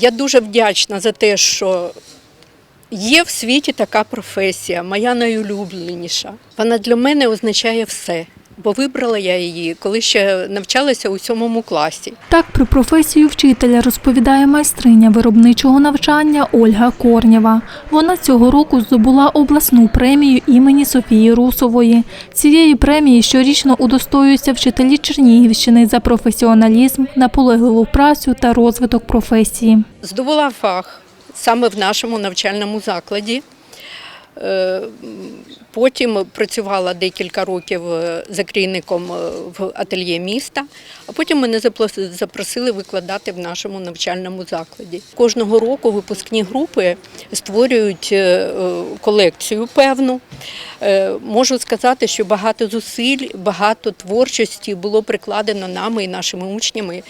Я дуже вдячна за те, що є в світі така професія, моя найулюбленіша. Вона для мене означає все, бо вибрала я її, коли ще навчалася у сьомому класі. Так про професію вчителя розповідає майстриня виробничого навчання Ольга Корнєва. Вона цього року здобула обласну премію імені Софії Русової. Цієї премії щорічно удостоюються вчителі Чернігівщини за професіоналізм, наполегливу працю та розвиток професії. Здобула фах саме в нашому навчальному закладі. Е, Потім працювала декілька років за закрійником е, в ательє міста, а потім мене запрос- запросили викладати в нашому навчальному закладі. Кожного року випускні групи створюють е, е, колекцію певну. Е, Можу сказати, що багато зусиль, багато творчості було прикладено нами і нашими учнями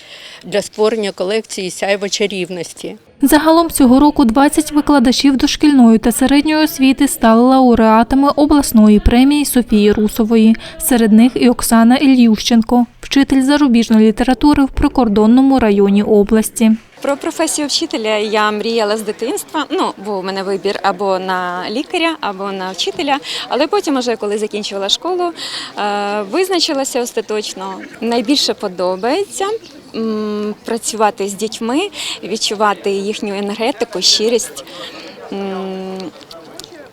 для створення колекції сяйва чарівності. Загалом цього року 20 викладачів дошкільної та середньої освіти стали лауреатами обласної премії Софії Русової. Серед них і Оксана Ільющенко, вчитель зарубіжної літератури в прикордонному районі області. Про професію вчителя я мріяла з дитинства. Ну, був у мене вибір або на лікаря, або на вчителя. Але потім, уже коли закінчувала школу, е, визначилася остаточно. Найбільше подобається працювати з дітьми, відчувати їхню енергетику, щирість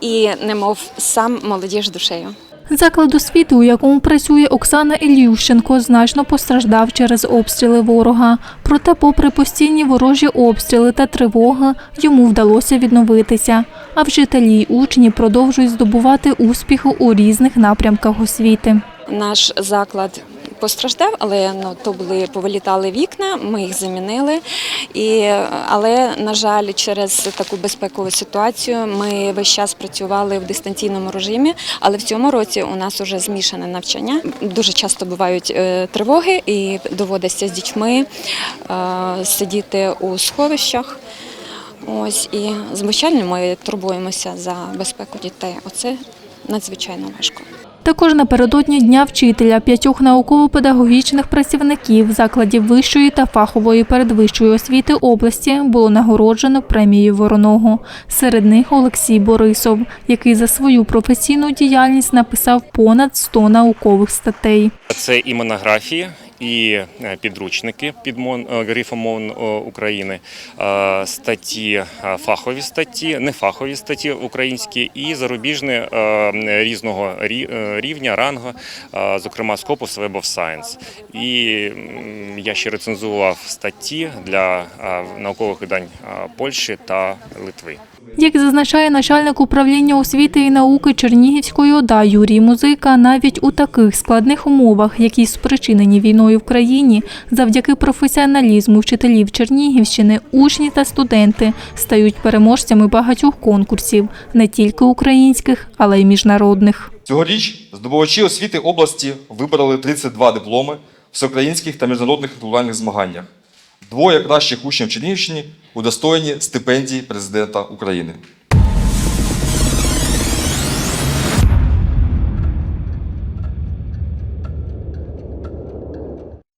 і немов сам молодіж душею. Заклад освіти, у якому працює Оксана Ільющенко, значно постраждав через обстріли ворога. Проте, попри постійні ворожі обстріли та тривоги, йому вдалося відновитися. А вчителі й учні продовжують здобувати успіхи у різних напрямках освіти. Наш заклад постраждав, але ну то були повилітали вікна. Ми їх замінили. І але на жаль, через таку безпекову ситуацію ми весь час працювали в дистанційному режимі. Але в цьому році у нас вже змішане навчання. Дуже часто бувають е, тривоги, і доводиться з дітьми е, сидіти у сховищах. Ось і звичайно, ми турбуємося за безпеку дітей. Оце надзвичайно важко. Також напередодні Дня вчителя п'ятьох науково-педагогічних працівників закладів вищої та фахової передвищої освіти області було нагороджено премією Вороного. Серед них Олексій Борисов, який за свою професійну діяльність написав понад 100 наукових статей. Це і монографії, і е, підручники під мон, е, грифом мов е, України, статті, фахові статті, нефахові статті українські і зарубіжні різного рівня, рангу, зокрема Scopus Web of Science. І я ще рецензував статті для наукових видань Польщі та Литви. Як зазначає начальник управління освіти і науки Чернігівської ОДА Юрій Музика, навіть у таких складних умовах, які спричинені війною в країні, завдяки професіоналізму вчителів Чернігівщини, учні та студенти стають переможцями багатьох конкурсів, не тільки українських, але й міжнародних. Цьогоріч здобувачі освіти області вибрали 32 дипломи всеукраїнських та міжнародних інтелектуальних змаганнях. Двоє кращих учнів Чернігівщини удостоєні стипендії президента України.